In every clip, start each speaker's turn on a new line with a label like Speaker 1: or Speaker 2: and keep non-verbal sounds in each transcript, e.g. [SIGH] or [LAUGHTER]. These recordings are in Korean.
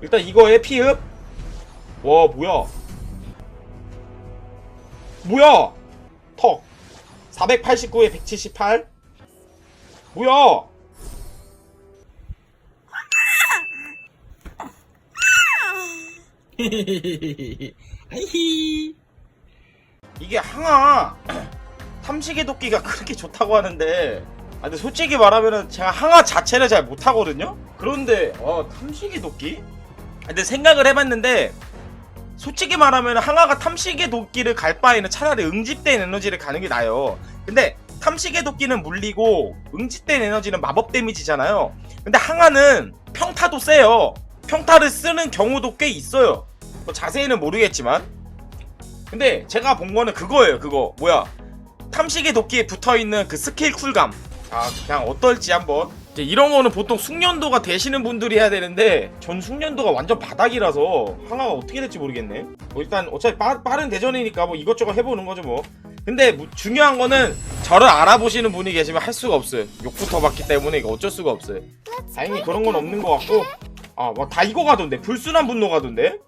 Speaker 1: 일단 이거에 피흡 와 뭐야? 뭐야? 턱. 489에 178 뭐야? [LAUGHS] 이게 항아 [CLEARS THROAT] 탐식의 도끼가 그렇게 좋다고 하는데 아 근데 솔직히 말하면은 제가 항아 자체를 잘 못하거든요? 그런데 어 탐식의 도끼? 아, 근데 생각을 해봤는데 솔직히 말하면 항아가 탐식의 도끼를 갈 바에는 차라리 응집된 에너지를 가는 게 나아요. 근데 탐식의 도끼는 물리고 응집된 에너지는 마법 데미지잖아요. 근데 항아는 평타도 세요. 평타를 쓰는 경우도 꽤 있어요. 뭐 자세히는 모르겠지만. 근데 제가 본 거는 그거예요 그거. 뭐야? 탐식의 도끼에 붙어 있는 그 스킬 쿨감. 아 그냥 어떨지 한번 이제 이런 거는 보통 숙련도가 되시는 분들이 해야 되는데 전 숙련도가 완전 바닥이라서 하나가 어떻게 될지 모르겠네. 뭐 일단 어차피 빠, 빠른 대전이니까 뭐 이것저것 해보는 거죠 뭐. 근데 뭐 중요한 거는 저를 알아보시는 분이 계시면 할 수가 없어요. 욕부터 받기 때문에 이거 어쩔 수가 없어요. 다행히 그런 건 없는 것 같고. 아뭐다 이거 가던데. 불순한 분노 가던데?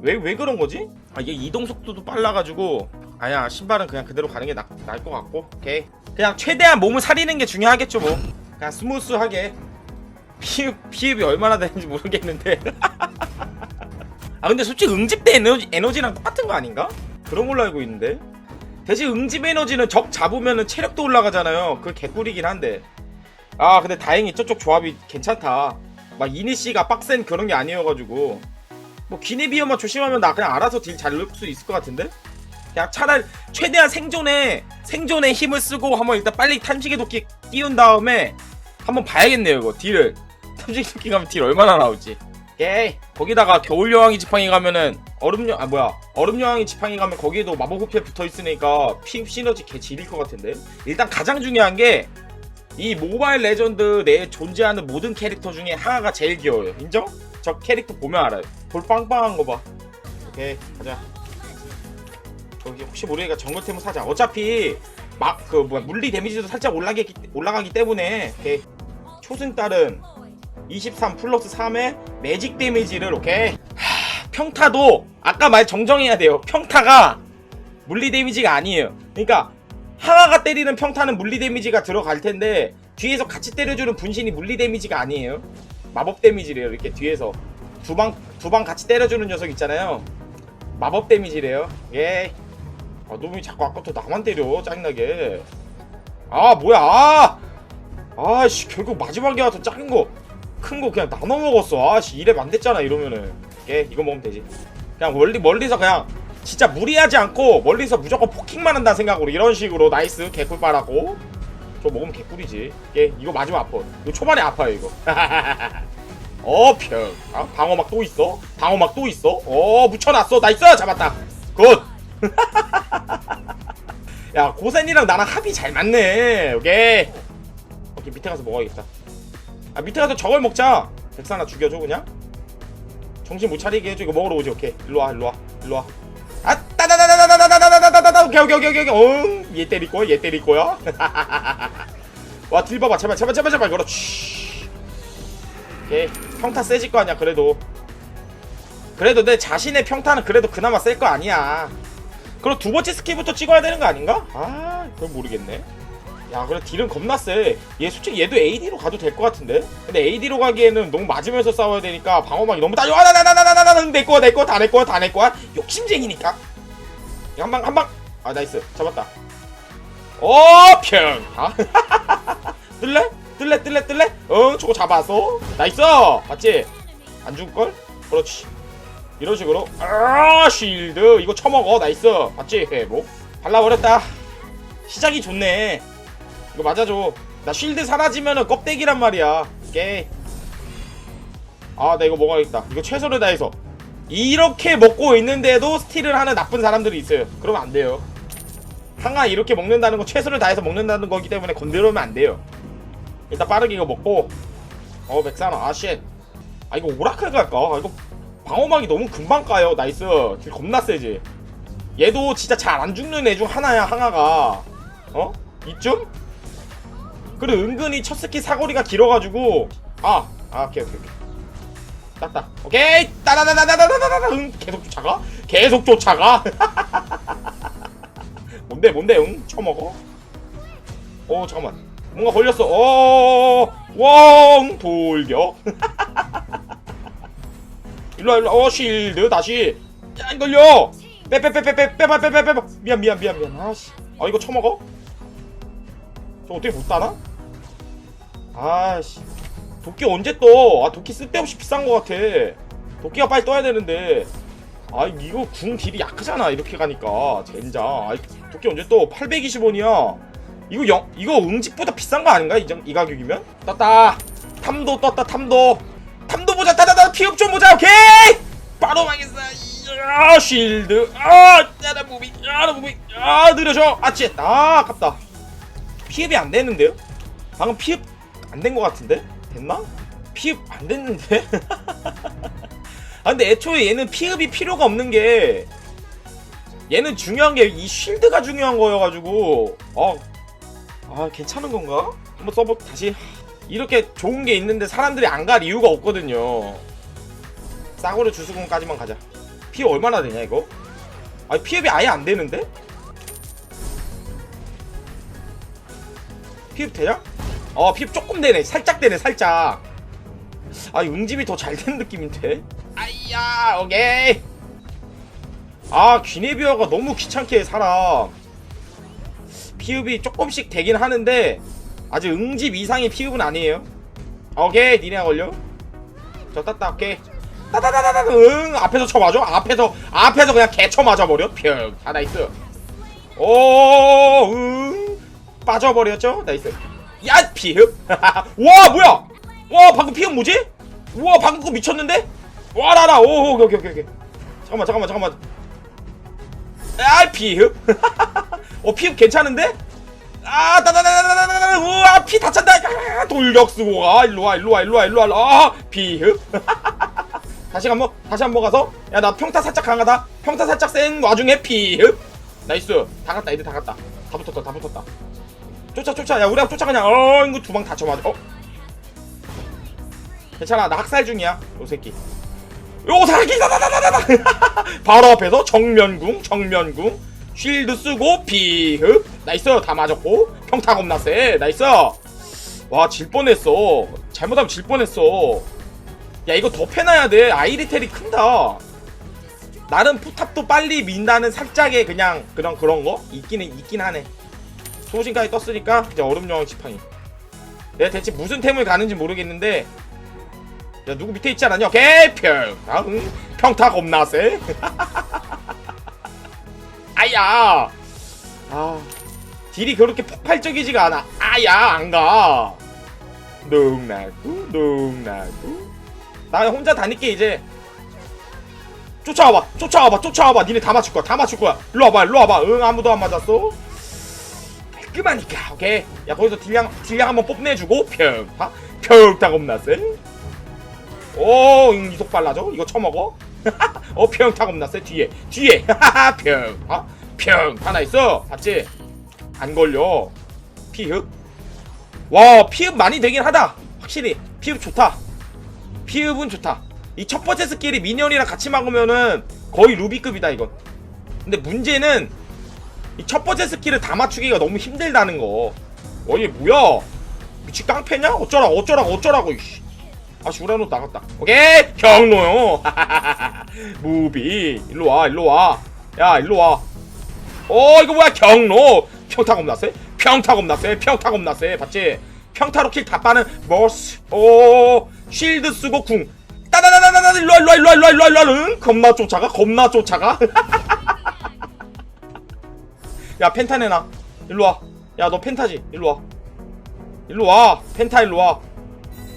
Speaker 1: 왜, 왜 그런 거지? 아, 이게 이동 속도도 빨라가지고, 아야, 신발은 그냥 그대로 가는 게 나, 나을 것 같고, 오케이. 그냥 최대한 몸을 사리는 게 중요하겠죠, 뭐. 그냥 스무스하게. 피흡, 피흡이 얼마나 되는지 모르겠는데. [LAUGHS] 아, 근데 솔직히 응집대 에너지, 에너지랑 똑같은 거 아닌가? 그런 걸로 알고 있는데. 대신 응집 에너지는 적 잡으면은 체력도 올라가잖아요. 그게 개꿀이긴 한데. 아, 근데 다행히 저쪽 조합이 괜찮다. 막 이니씨가 빡센 그런 게 아니어가지고. 뭐 기내비어만 조심하면 나 그냥 알아서 딜 잘 넣을 수 있을 것 같은데? 그냥 차라리 최대한 생존에 생존에 힘을 쓰고 한번 일단 빨리 탐지기 도끼 띄운 다음에 한번 봐야겠네요 이거. 딜을. 탐지기 가면 딜 얼마나 나올지. 오케이. 거기다가 겨울 여왕이 지팡이 가면은 얼음 여아 뭐야. 얼음 여왕이 지팡이 가면 거기에도 마법 호피에 붙어 있으니까 피흡 시너지 개 지릴 것 같은데. 일단 가장 중요한 게 이 모바일 레전드 내에 존재하는 모든 캐릭터 중에 하나가 제일 귀여워요. 인정? 저 캐릭터 보면 알아요. 돌 빵빵한 거봐. 오케이 가자. 저기 혹시 모르니까 정글템을 사자. 어차피 막 그 뭐야 물리 데미지도 살짝 올라가기, 올라가기 때문에. 오케이 초승달은 23 플러스 3의 매직 데미지를 오케이 하, 평타도 아까 말 정정해야 돼요. 평타가 물리 데미지가 아니에요. 그러니까 하나가 때리는 평타는 물리 데미지가 들어갈 텐데 뒤에서 같이 때려주는 분신이 물리 데미지가 아니에요. 마법 데미지래요. 이렇게 뒤에서 두 방 두 방 같이 때려주는 녀석 있잖아요. 마법 데미지래요. 예. 아 놈이 자꾸 아까부터 나만 때려. 짜증나게. 아 뭐야. 아 아씨 결국 마지막에 와서 작은 거 큰 거 그냥 나눠 먹었어. 아씨 이래 안 됐잖아 이러면은. 예 이거 먹으면 되지. 그냥 멀리 멀리서 그냥 진짜 무리하지 않고 멀리서 무조건 포킹만 한다는 생각으로 이런 식으로 나이스 개꿀 빨았고. 저 먹으면 개꿀이지. 예 이거 마지막 아파. 이거 초반에 아파요 이거. [LAUGHS] 어평 아, 방어막 또 있어? 방어막 또 있어? 어 묻혀놨어. 나이스! 잡았다. 굿! [LAUGHS] 야 고센이랑 나랑 합이 잘 맞네. 오케이 오케이 밑에 가서 먹어야겠다. 아 밑에 가서 저걸 먹자. 백사나 죽여줘 그냥. 정신 못 차리게 해줘. 이거 먹으러 오지 오케이. 일로와 일로와 일로와. 아 따다다다다다다다다다다다 오케이 오케이 오케이 오케이 어얘 때릴 거야 얘 때릴 거야 와딜 봐봐 제발 제발 제발 제발 그렇지 오케이 평타 세질 거 아니야 그래도 그래도 내 자신의 평타는 그래도 그나마 셀 거 아니야 그럼 두 번째 스킬부터 찍어야 되는 거 아닌가? 아 그건 모르겠네 야 그래 딜은 겁나 세 얘 솔직히 얘도 AD로 가도 될 것 같은데? 근데 AD로 가기에는 너무 맞으면서 싸워야 되니까 방어막이 너무 따져 아나나나나나나나 내꺼 내꺼 다 내꺼 다 내꺼야. 욕심쟁이니까. 한방 한방. 아 나이스. 잡았다. 어 평. 아 [LAUGHS] 뜰래? 뜰래 뜰래 뜰래? 어 저거 잡았어 나이스! 맞지? 안 죽을 걸? 그렇지. 이런 식으로. 아 쉴드. 이거 쳐먹어. 나이스. 맞지? 뭐 발라버렸다. 시작이 좋네 이거 맞아줘. 나 쉴드 사라지면은 껍데기란 말이야. 오케이? 아나 이거 먹어야겠다. 이거 최선을 다해서. 이렇게 먹고 있는데도 스틸을 하는 나쁜 사람들이 있어요. 그러면 안 돼요. 항아 이렇게 먹는다는 건 최선을 다해서 먹는다는 거기 때문에 건드리면 안 돼요. 일단 빠르게 이거 먹고. 어 백사나. 아쉣. 아 이거 오라클 갈까? 아, 이거 방어막이 너무 금방 까요. 나이스. 딜 겁나 세지. 얘도 진짜 잘 안 죽는 애 중 하나야 항아가. 어? 이쯤? 그리고 은근히 첫 스킬 사거리가 길어가지고 아, 아 오케이 오케이 오케이 딱딱 오케이 따다다다다다다다 응 계속 쫓아가 계속 쫓아가 뭔데 뭔데 응 쳐먹어 어 잠깐만 뭔가 걸렸어 어왕 돌격 일로와 일로와 어 실드 다시 야안 걸려 빼빼빼빼빼 빼봐 빼빼 빼봐 미안 미안 미안 미안 아씨 아 이거 쳐먹어 저 어떻게 못 따나 아씨 도끼 언제 떠? 아 도끼 쓸데없이 비싼 거 같아. 도끼가 빨리 떠야 되는데. 아 이거 궁 딜이 약하잖아 이렇게 가니까 젠장. 아 도끼 언제 떠? 820원이야. 이거 영 이거 응집보다 비싼 거 아닌가 이, 정- 이 가격이면? 떴다. 탐도 떴다 탐도. 탐도 보자 따다다 피업 좀 보자 오케이. 바로 망했어. 아 실드. 아 나나 무비. 아나 무비. 아 느려져. 아치. 아 아깝다. 피업이 안 되는데요? 방금 피업 안된거 같은데? 됐나? 피흡 안 됐는데? [LAUGHS] 아 근데 애초에 얘는 피흡이 필요가 없는 게 얘는 중요한 게 이 쉴드가 중요한 거여가지고 어, 아 괜찮은 건가? 한번 써보 다시 이렇게 좋은 게 있는데 사람들이 안 갈 이유가 없거든요 싸구려 주수공까지만 가자 피흡 얼마나 되냐 이거? 아 피흡이 아예 안 되는데? 피흡 되냐? 어 피흡 조금 되네. 살짝 되네 살짝. 아 응집이 더잘 되는 느낌인데? 아이야 오케이. 아 귀네비어가 너무 귀찮게 해 사람 피흡이 조금씩 되긴 하는데 아직 응집 이상의 피흡은 아니에요. 오케이 니네가 걸려. 저 땄다 오케이. 따다다다다 응 앞에서 쳐 맞아? 앞에서 앞에서 그냥 개쳐 맞아 버려? 평아 나이스. 오 응 빠져버렸죠? 나이스 야 피흡 [LAUGHS] 와 뭐야? 와 방금 피흡 뭐지? 우와 방금 거 미쳤는데? 와라라. 오 오케이 오케이 오케이. 잠깐만 잠깐만 잠깐만. 아 피흡 [LAUGHS] 어 피흡 괜찮은데? 아 따다다다다다다 우와 피 다 찬다. 아, 돌격 쓰고. 가 일로와 일로와 일로와 일로와. 아 피흡 [LAUGHS] 다시 한번 다시 한번 가서. 야 나 평타 살짝 강하다. 평타 살짝 센 와중에 피흡 나이스. 다 갔다 애들 다 갔다. 다 붙었다 다 붙었다 쫓아 쫓아. 야 우리가 쫓아 그냥. 어 이거 두 방 다 쳐 맞아. 어? 괜찮아. 나 학살 중이야 요 새끼. 요 사기 다다다다다 [LAUGHS] 바로 앞에서 정면궁 정면궁. 쉴드 쓰고 비흡. 나이스. 다 맞았고. 평타 겁나 세. 나이스. 와 질 뻔했어. 잘못하면 질 뻔했어. 야 이거 더 패놔야 돼. 아이리텔이 큰다. 나름 포탑도 빨리 민다는 살짝의 그냥 그런 그런 거? 있기는 있긴 하네 소신까지 떴으니까 이제 얼음여왕 지팡이. 내가 대체 무슨 템을 가는지 모르겠는데 야 누구 밑에 있지 않았냐? 오케이 평 다음. 평타 겁나 세. [LAUGHS] 아야. 아 딜이 그렇게 폭발적이지가 않아. 아야 안가. 농나구 농나구. 나 혼자 다닐게 이제. 쫓아와봐 쫓아와봐 쫓아와봐. 니네 다 맞출 거야 다 맞출 거야. 일로 와봐 일로 와봐. 응 아무도 안 맞았어 깔끔하니까 오케이? 야 거기서 딜량 딜량 한번 뽐내주고. 평타 평타 겁나 세 오, 응, 이속 빨라져? 이거 처먹어? [LAUGHS] 어, 평타 세 뒤에 뒤에. 평타 평타 나 있어. 봤지? 안 걸려. 피흡. 와 피흡 많이 되긴 하다. 확실히. 피흡 좋다. 피흡은 좋다. 이 첫 번째 스킬이 미니언이랑 같이 막으면은 거의 루비급이다 이건. 근데 문제는 이 첫 번째 스킬을 다 맞추기가 너무 힘들다는 거. 어, 얘 뭐야? 미치 깡패냐? 어쩌라고, 어쩌라고, 어쩌라고, 이씨. 아씨, 우라노 나갔다. 오케이! 경로요! [LAUGHS] 무비. 일로 와, 일로 와. 야, 일로 와. 어, 이거 뭐야, 경로! 평타 세? 평타 세? 평타 세? 봤지? 평타로 킬 다 빠는 머스. 오, 쉴드 쓰고 궁. 따다다다다다 일로 와, 일로 와, 일로 와, 일로 와, 일로 와, 일로 와, 응? 겁나 쫓아가? 겁나 쫓아가? [LAUGHS] 야 펜타 내놔. 일로 와 야 너 펜타지. 일로 와. 일로 와. 펜타 일로 와.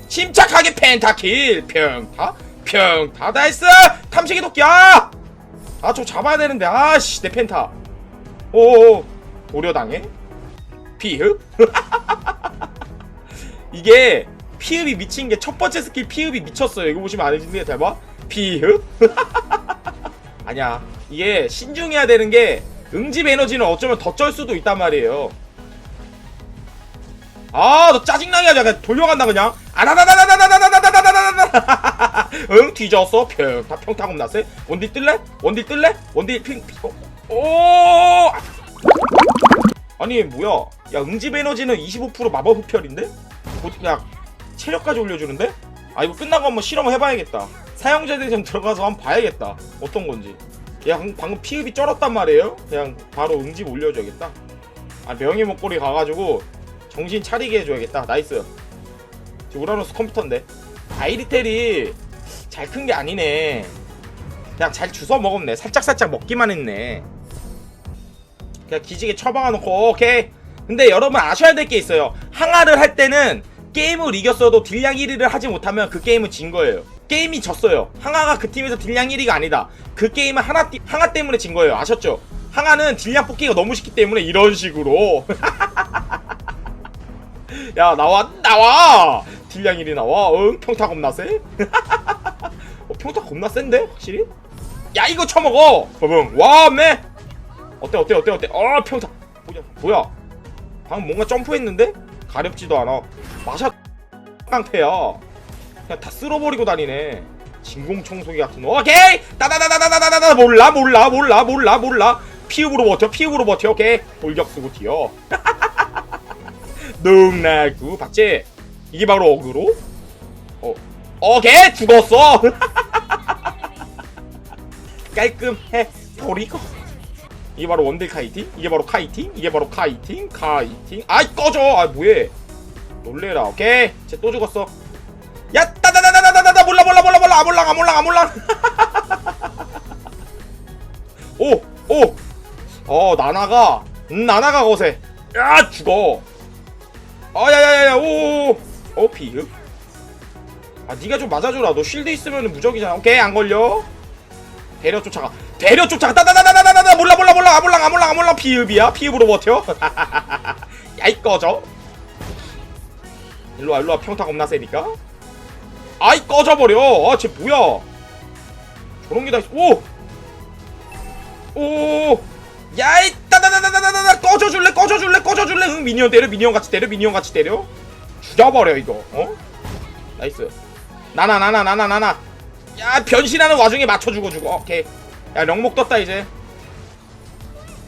Speaker 1: 침착하게 펜타킬. 평타 평타. 나이스! 탐식이 도끼야! 아 저 잡아야 되는데. 아씨 내 펜타. 오오오. 도려당해? 피흡 이게 피흡이 미친 게 첫 번째 스킬 피흡이 미쳤어요. 이거 보시면 아시는데 대박 피흡 아니야. 이게 신중해야 되는 게 응집 에너지는 어쩌면 더 쩔 수도 있단 말이에요. 아 너 짜증나게 하자. 그냥 돌려간다 그냥. 아나나나나나나나나나나나나나 응 뒤졌어 평타 평타 겁나세 원딜 뜰래 원딜 뜰래 원딜 핑 핑- 어, 오 아니 뭐야 야 응집 에너지는 25% 마법 흡혈인데 곧- 야 체력까지 올려주는데 아 이거 끝나고 한번 실험을 해봐야겠다 사용자들 좀 들어가서 한번 봐야겠다 어떤 건지 야 방- 방금 피흡이 쩔었단 말이에요. 그냥 바로 응집 올려줘야겠다. 아 명예 목걸이 가가지고 정신 차리게 해줘야겠다. 나이스. 지금 우라노스 컴퓨터인데. 아이리텔이 잘 큰 게 아니네. 그냥 잘 주워 먹었네. 살짝살짝 먹기만 했네. 그냥 기지개 처박아 놓고 오케이. 근데 여러분 아셔야 될 게 있어요. 항아를 할 때는 게임을 이겼어도 딜량 1위를 하지 못하면 그 게임은 진 거예요 게임이 졌어요. 항아가 그 팀에서 딜량 1위가 아니다. 그 게임은 하나, 띠- 항아 때문에 진 거예요. 아셨죠? 항아는 딜량 뽑기가 너무 쉽기 때문에 이런 식으로. [LAUGHS] 야 나와 나와! 딜량 1위 나와. 응? 평타 겁나 세? [LAUGHS] 어, 평타 겁나 센데 확실히? 야 이거 쳐먹어! 버붕 와매! 어때 어때 어때 어때? 어 평타. 뭐야 뭐야? 방금 뭔가 점프했는데? 가렵지도 않아. 마샤 [LAUGHS] 깡패야 그냥 다 쓸어버리고 다니네. 진공청소기 같은 거. 오케이! 따다다다다다다다 몰라 몰라 몰라 몰라 몰라. 피읍으로 버텨 피읍으로 버텨. 오케이. 돌격 쓰고 튀어. [LAUGHS] 능날구 봤지 이게 바로 어그로? 어. 오케이! 죽었어! [LAUGHS] 깔끔해. 버리고. 이게 바로 원딜 카이팅? 이게 바로 카이팅? 이게 바로 카이팅? 카이팅? 아이 꺼져! 아 뭐해? 놀래라. 오케이. 쟤 또 죽었어 야 따다다다다다다 몰라 몰라 몰라 몰라 아몰랑 아몰랑 아몰랑 오 오 어 나나가 음, 나나가 거세 야 죽어 아 야야야야 오오 비읍 아 니가 좀 맞아 줘라 너 쉴드 있으면 무적이잖아 오케이 안 걸려 대려 쫓아가 대려 쫓아가 따다다다다다다 몰라 몰라 몰라 아몰랑 아몰랑 아몰랑 비읍이야 비읍으로 버텨 야이 꺼져 일로와 일로와 평타 겁나 세니까 아이 꺼져버려. 아쟤 뭐야? 저런 게 다 있어 오! 오! 야이 따다다다다다다 꺼져줄래? 꺼져줄래? 꺼져줄래? 응 미니언 때려? 미니언 같이 때려? 미니언 같이 때려? 죽여버려 이거. 어? 나이스. 나나 나나 나나 나나. 야 변신하는 와중에 맞춰 주고 죽어. 오케이. 야 령목 떴다 이제.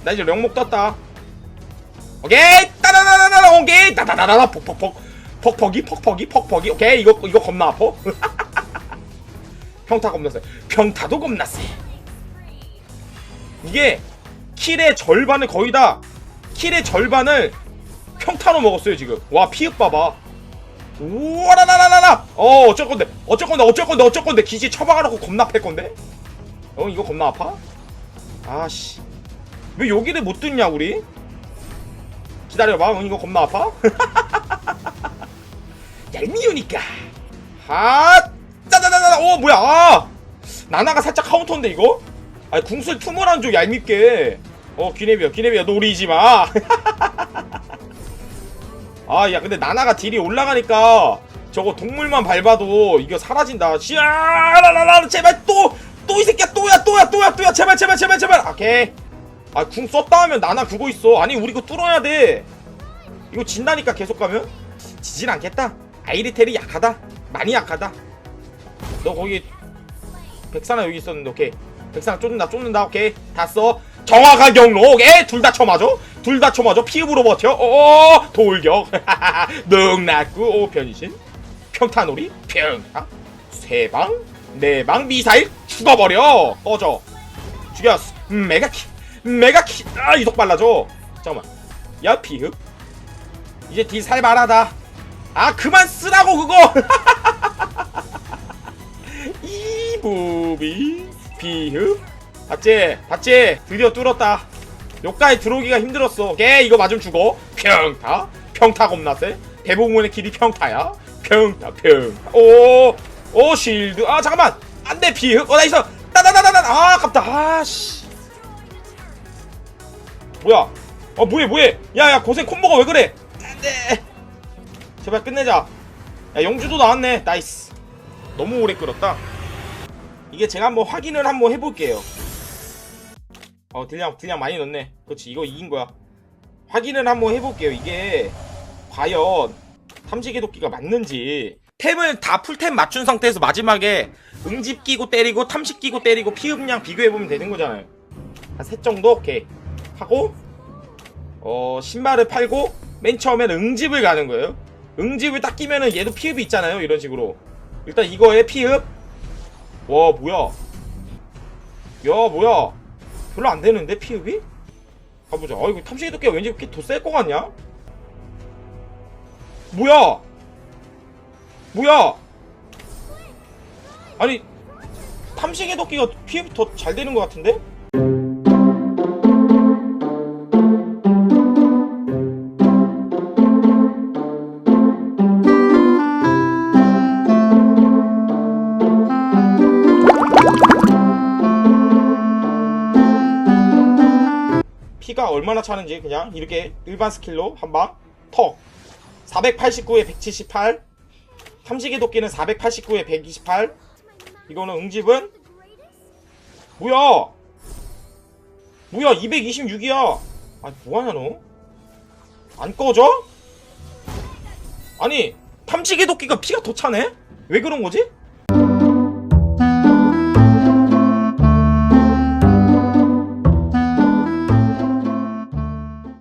Speaker 1: 나 이제 령목 떴다. 오케이. 따다다다다 오케이 따다다다다 폭폭폭 퍽퍽이 퍽퍽이 퍽퍽이. 오케이 이거 이거 겁나 아파. [LAUGHS] 평타 겁나 세 평타도 겁나 세 이게 킬의 절반을 거의 다 킬의 절반을 평타로 먹었어요 지금. 와 피흡 봐봐. 우와라라라라 어 어쩔 건데? 어쩔 건데? 어쩔 건데? 어쩔 건데? 기지 처박아놓고 겁나 팰 건데? 어 이거 겁나 아파? 아씨. 왜 여기를 못 뚫냐 우리? 기다려봐. 응 이거 겁나 아파 [LAUGHS] 얄미우니까. 하 짜자자자 오 뭐야? 아! 나나가 살짝 카운터인데 이거? 아니 궁술 투머란 좀 얄밉게. 어 기네비야 기네비야. 노리지 마. [LAUGHS] 아, 야, 근데 나나가 딜이 올라가니까 저거 동물만 밟아도 이거 사라진다. 씨야라라라 제발 또! 또 이 새끼야 또야 또야 또야 또야. 제발 제발 제발 제발. 오케이. 아 궁 썼다 하면 나나 그거 있어. 아니 우리 이거 뚫어야 돼. 이거 진다니까 계속 가면? 지진 않겠다 아이리텔이 약하다? 많이 약하다? 너 거기 백사나 여기 있었는데 오케이. 백사나 쫓는다 쫓는다 오케이. 다써. 정확한 경로 오케이. 둘 다 쳐맞아 둘다 쳐맞아 피읍으로 버텨? [LAUGHS] 오 돌격. 능났구 오 변신. 평타놀이 평타. 세방? 네방? 미사일? 죽어버려. 꺼져. 죽였어. 음, 메가키. 메가키. 아 이속 발라줘. 잠깐만. 야 피흡 이제 딜 살만하다 아 그만 쓰라고 그거! [LAUGHS] 이 무비 비흡 봤지 봤지 드디어 뚫었다. 여기까지 들어오기가 힘들었어. 오케이 이거 맞으면 죽어. 평타 평타 겁나 세. 대부분의 길이 평타야. 평타 평타. 오오 실드. 아 잠깐만. 안돼 비흡 어나 있어. 따다다다다 아 아깝다. 아씨. 뭐야? 어 뭐해 뭐해? 야야 고생 콤보가 왜 그래? 안돼 제발 끝내자. 야 영주도 나왔네. 나이스. 너무 오래 끌었다. 이게 제가 한번 확인을 한번 해볼게요. 어 딜량 딜량 많이 넣네. 그렇지 이거 이긴 거야. 확인을 한번 해볼게요 이게. 과연 탐지기 도끼가 맞는지. 템을 다 풀템 맞춘 상태에서 마지막에 응집 끼고 때리고 탐식 끼고 때리고 피흡량 비교해보면 되는 거잖아요. 한 셋 정도? 오케이. 하고 어 신발을 팔고 맨 처음에는 응집을 가는 거예요 응집을 딱 끼면은 얘도 피흡이 있잖아요 이런 식으로. 일단 이거에 피흡 와 뭐야? 야 뭐야? 별로 안 되는데 피흡이? 가보자. 아 이거 탐식이 도끼가 왠지 그렇게 더셀것 같냐? 뭐야? 뭐야? 아니 탐식의 도끼가 피흡이 더 잘 되는 것 같은데? 얼마나 차는지 그냥 이렇게 일반 스킬로 한방 턱 489에 178 탐식의 도끼는 489에 128 이거는 응집은 뭐야 뭐야 226이야 아니 뭐하냐 너 안 꺼져? 아니 탐식의 도끼가 피가 더 차네? 왜 그런 거지?